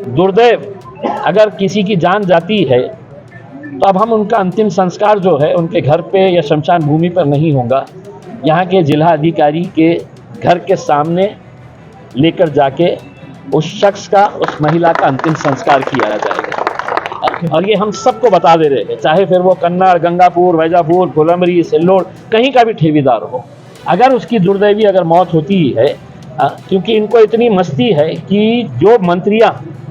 दुर्दैव, अगर किसी की जान जाती है तो अब हम उनका अंतिम संस्कार जो है, उनके घर पे या शमशान भूमि पर नहीं होगा। यहाँ के जिला अधिकारी के घर के सामने लेकर जाके उस शख्स का, उस महिला का अंतिम संस्कार किया जाएगा। और ये हम सबको बता दे रहे हैं, चाहे फिर वो कन्नड़, गंगापुर, वैजापुर कोलमरी सिल्लोड, कहीं का भी ठेवीदार हो। अगर उसकी दुर्दैवी अगर मौत होती है क्योंकि इनको इतनी मस्ती है कि जो मंत्रियाँ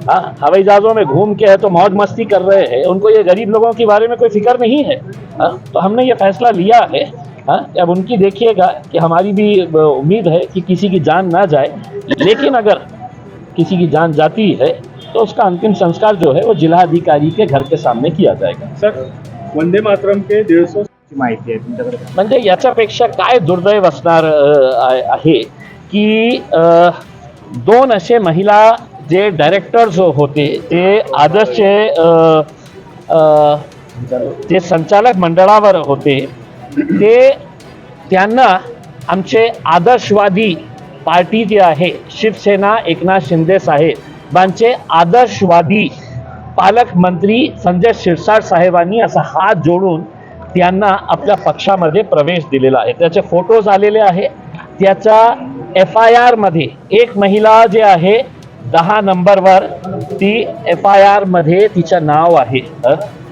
आ, हवाई जहाज़ों में घूम के है तो मौज मस्ती कर रहे हैं उनको ये गरीब लोगों के बारे में कोई फ़िक्र नहीं है आ, तो हमने ये फैसला लिया है आ, अब उनकी देखिएगा कि हमारी भी उम्मीद है कि किसी की जान ना जाए लेकिन अगर किसी की जान जाती है तो उसका अंतिम संस्कार जो है वो जिला अधिकारी के घर के सामने किया जाएगा। सर वंदे मातरम के दीड सौ माहिती आहे तुमच्याकडे म्हणजे याच्यापेक्षा काय दुर्दैव असणार आहे? की दोन असे महिला जे डायरेक्टर्स होते ते आदर्शचे जे संचालक मंडळावर होते ते त्यांना आमचे आदर्शवादी पार्टी जी आहे शिवसेना एकनाथ शिंदे साहेबांचे आदर्शवादी पालकमंत्री संजय शिरसाट साहेबांनी असा हात जोडून त्यांना आपल्या पक्षामध्ये प्रवेश दिलेला आहे. त्याचे फोटोज आलेले आहे. त्याचा एफ आय आरमध्ये एक महिला जे आहे दहा नंबरवर ती एफ आय आरमध्ये तिचं नाव आहे.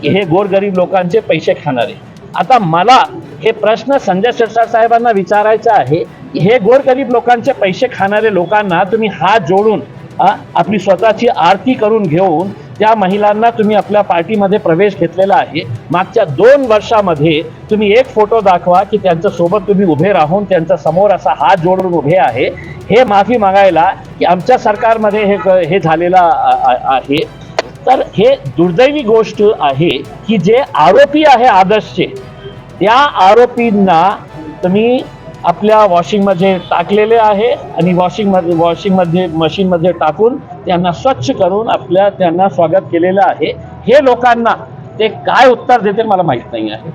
की हे गोरगरीब लोकांचे पैसे खाणारे. आता मला हे प्रश्न संजय शिरसाट साहेबांना विचारायचा आहे की हे गोरगरीब लोकांचे पैसे खाणारे लोकांना तुम्ही हात जोडून आपली स्वतःची आरती करून घेऊन त्या महिलांना तुम्ही आपल्या पार्टीमध्ये प्रवेश घेतलेला आहे मागच्या दोन वर्षामध्ये तुम्ही एक फोटो दाखवा की त्यांच्यासोबत तुम्ही उभे राहून त्यांच्यासमोर असा हात जोडून उभे आहे. हे माफी मागायला की आमच्या सरकारमध्ये हे हे झालेलं आहे. तर हे दुर्दैवी गोष्ट आहे की जे आरोपी आहे आदर्शचे त्या आरोपींना तुम्ही आपल्या वॉशिंगमध्ये टाकलेले आहे आणि वॉशिंगमध्ये वॉशिंगमध्ये मशीनमध्ये टाकून त्यांना स्वच्छ करून आपल्या त्यांना स्वागत केलेलं आहे. हे लोकांना ते काय उत्तर देतील मला माहीत नाही आहे.